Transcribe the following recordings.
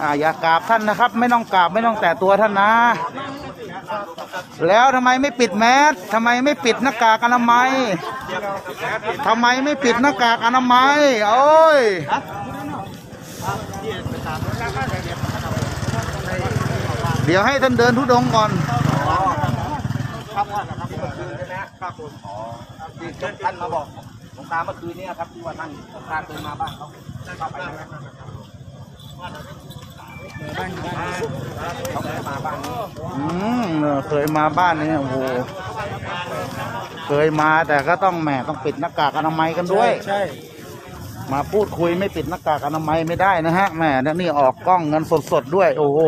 อ่าอย่ากราบท่านนะครับ ไม่ต้องกราบไม่ต้องแตะตัวท่านนะ แล้วทำไมไม่ปิดแมสทำไมไม่ปิดหน้ากากอนามัยทำไมไม่ปิดหน้ากากอนามัยโอ้ยเดี๋ยวให้ท่านเดินทุดงก่อนครับว่านะครับเมื่อคืนใช่ไหมครับผมอ๋อที่ท่านมาบอกหลวงตาเมื่อคืนนี้ครับที่ว่าท่านหลวงตาเคยมาบ้านเขาเข้าไปไหมเขาเคยมาบ้าน อืมเออเคยมาบ้านนี้โอ้โหเคยมาแต่ก็ต้องแหมต้องปิดหน้ากากอนามัยกันด้วย ใช่ มาพูดคุยไม่ปิดหน้ากากอนามัยไม่ได้นะฮะแหมแล้วนี่ออกกล้องเงินสดๆด้วย โอ้โห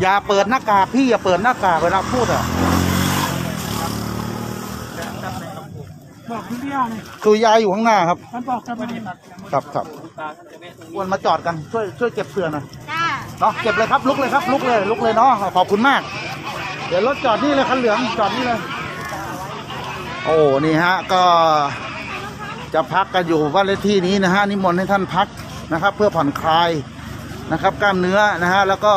อย่าเปิดหน้ากากพี่อย่าเปิดหน้ากากเวลาพูดอะ บอกพี่เบี้ยวนี่คือยายอยู่ข้างหน้าครับ มันบอกจะมาดีครับครับวนมาจอดกันช่วยช่วยเก็บเสื้อหน่อยจ้าเนาะเก็บเลยครับลุกเลยครับ ลุกเลยลุกเลยเนาะขอบคุณมาก เดี๋ยวรถจอดนี่เลยคันเหลืองจอดนี่เลย โอ้นี่ฮะก็จะพักกันอยู่บ้านเลขที่นี้นะฮะนิมนต์ให้ท่านพักนะครับ เพื่อผ่อนคลายนะครับ กล้ามเนื้อนะฮะแล้วก็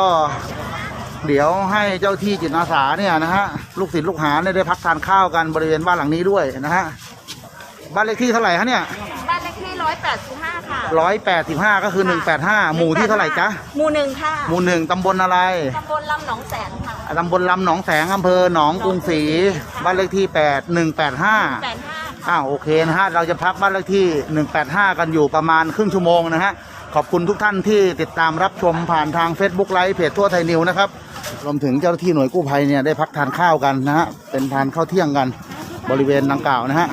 เดี๋ยวให้เจ้าที่จิตอาสาเนี่ยนะฮะลูกศิษย์ลูกหาเนี่ยได้พักทานข้าวกันบริเวณบ้านหลังนี้ด้วยนะฮะ บ้านเลขที่เท่าไหร่ฮะเนี่ยบ้านเลขที่ร้อยแปดสิบห้าค่ะร้อยแปดสิบห้าก็คือหนึ่งแปดห้าหมู่ที่เท่าไหร่จ๊ะหมู่หนึ่งค่ะหมู่หนึ่งตำบลอะไรตำบลลำหนองแสงค่ะตำบลลำหนองแสงอำเภอหนองกรุงศรีบ้านเลขที่แปดหนึ่งแปดห้าแปดห้าอ้าวโอเคนะฮะเราจะพักบ้านเลขที่หนึ่งแปดห้ากันอยู่ประมาณครึ่งชั่วโมงนะฮะขอบคุณทุกท่านที่ติดตามรับชมผ่านทาง Facebook ไลฟ์เพจทั่วไทยนิวนะครับรวมถึงเจ้าหน้าที่หน่วยกู้ภัยเนี่ยได้พักทานข้าวกันนะฮะเป็นทานข้าวเที่ยงกันบริเวณดังกล่าวนะฮะ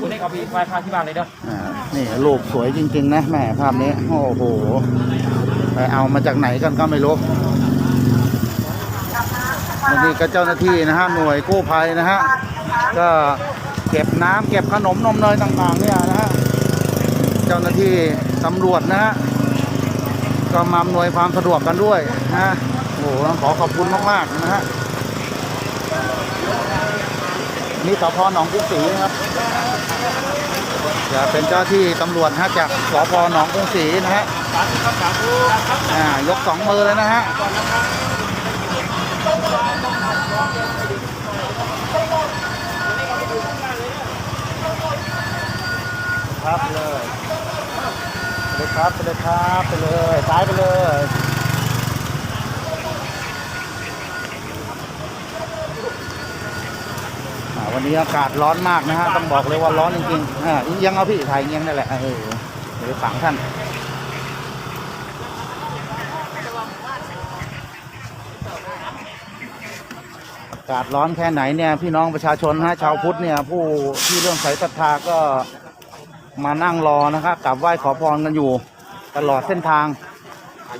คุณ ได้เอาไหว้พระที่บ้านเลยเด้ออ่านี่รูปสวยจริง ๆ นะแหมภาพนี้โอ้โหไปเอามาจากไหนกันก็ไม่รู้อันนี้ก็เจ้าหน้าที่นะฮะหน่วยกู้ภัยนะฮะก็เก็บน้ำเก็บขนมนมเนยต่างๆเนี่ยนะฮะเจ้าหน้าที่ตำรวจนะฮะก็มาอำนวยความสะดวกกันด้วยนะฮะโอ้โหต้องขอขอบคุณมากๆนะฮะนี่สพหนองกุ้งศรีนะครับ จะเป็นเจ้าที่ตำรวจนะฮะจากสพหนองกรุงศรีนะฮะอ่ายกสองมือเลยนะฮะครับเลยไปเลยครับไปเลยครับไปเลยซ้ายไปเลยอ่า วันนี้อากาศร้อนมากนะฮะต้องบอกเลยว่าร้อนจริงๆอ่าเอียังเอาพี่ถ่ายเอียงนั่นแหละเออเดี๋ยวฝังท่านอากาศร้อนแค่ไหนเนี่ยพี่น้องประชาชนฮะชาวพุทธเนี่ยผู้ที่เรื่องใส่ศรัทธาก็มานั่งรอนะครับกราบไหว้ขอพรกันอยู่ ตลอดเส้นทาง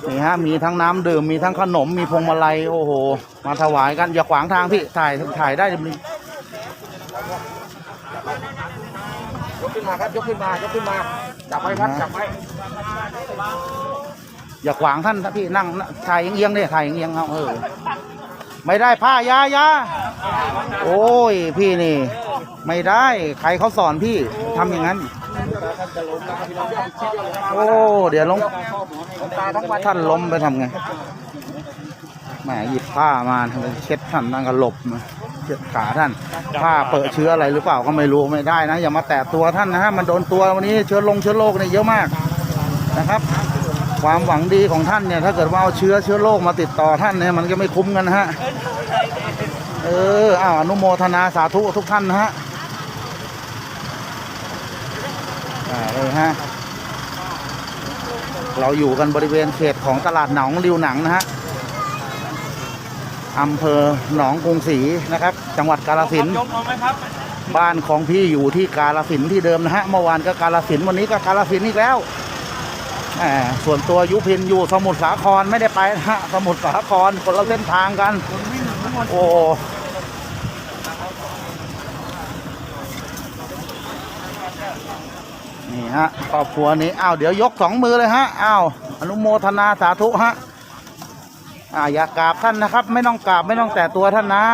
นี่ฮะมีทั้งน้ำดื่มมีทั้งขนมมีพวงมาลัยโอ้โห มาถวายกันอย่าขวางทางพี่ถ่ายถ่ายได้เลย ยกขึ้น มาครับ ยกขึ้นมายกขึ้นมา จับไว้ครับ จับไว้ อย่าขวางท่านนะพี่นั่งถ่ายเอียงๆเลยถ่ายเอียงๆเอาเออ ไม่ได้ผ้ายายาโอ้ย พี่นี่ ไม่ได้ ใครเขาสอนพี่ทำอย่างนั้น โอ้ เดี๋ยวลงตาทั้งวันท่านล้มไปทำไง แหมหยิบผ้ามาทำไมเช็ดท่านนั่งกระหลบมา เช็ดขาท่านผ้าเปิดเชื้ออะไรหรือเปล่าก็ไม่รู้ไม่ได้นะ อย่ามาแตะตัวท่านนะฮะมันโดนตัววันนี้เชื้อลงเชื้อโรคเนี่ยเยอะมากนะครับ ความหวังดีของท่านเนี่ย ถ้าเกิดว่าเอาเชื้อเชื้อโรคมาติดต่อท่านเนี่ยมันก็ไม่คุ้มกันนะฮะเอออ้าวอนุโมทนาสาธุทุกท่านนะฮะอ่าเลยฮะเราอยู่กันบริเวณเขตของตลาดหนองริวหนังนะฮะ อำเภอหนองกรุงศรีนะครับ จังหวัดกาฬสินธุ์ยกเอาไหมครับบ้านของพี่อยู่ที่กาฬสินธุ์ที่เดิมนะฮะเมื่อวานก็กาฬสินธุ์วันนี้ก็กาฬสินธุ์อีกแล้วแหมส่วนตัวยุพินอยู่สมุทรสาครไม่ได้ไปนะฮะสมุทรสาครคนละเส้นทางกัน โอ้นี่ฮะครอบครัวนี้อ้าวเดี๋ยวยกสองมือเลยฮะอ้าวอนุโมทนาสาธุฮะ อ่าอย่ากราบท่านนะครับ ไม่ต้องกราบไม่ต้องแตะตัวท่านนะ